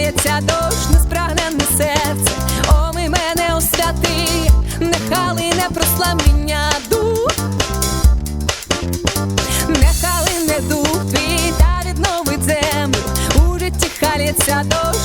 лється дощ, неспрагнене серце, оми мене освяти, нехали не прославління дух, нехали не дух твій та відновить землю, у житті халіться дощ.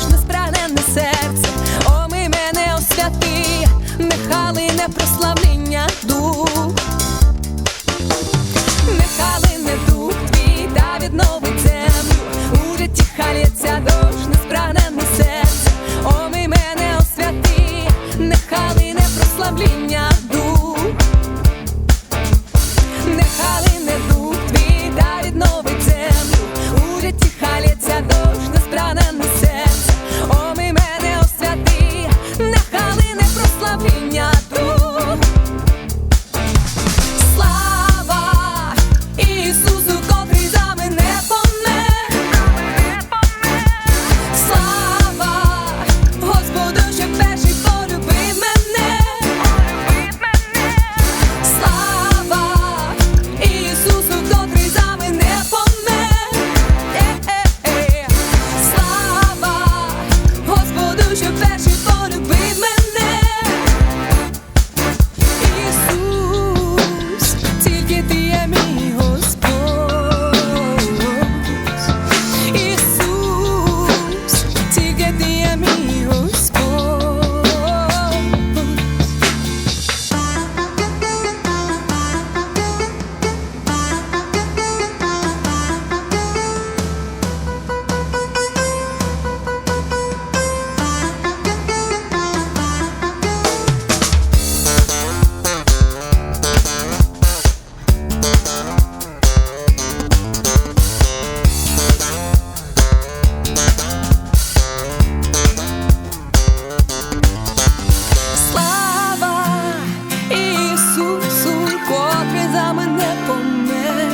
Ісусу, котрий за мене помер.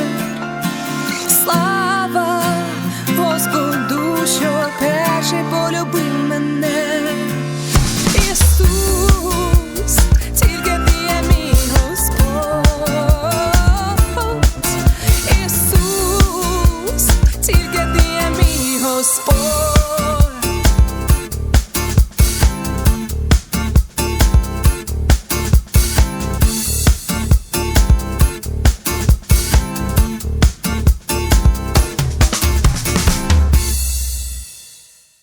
Слава Господу, що перший полюбив мене. Ісус, тільки ти мій Господь. Ісус, тільки ти мій Господь.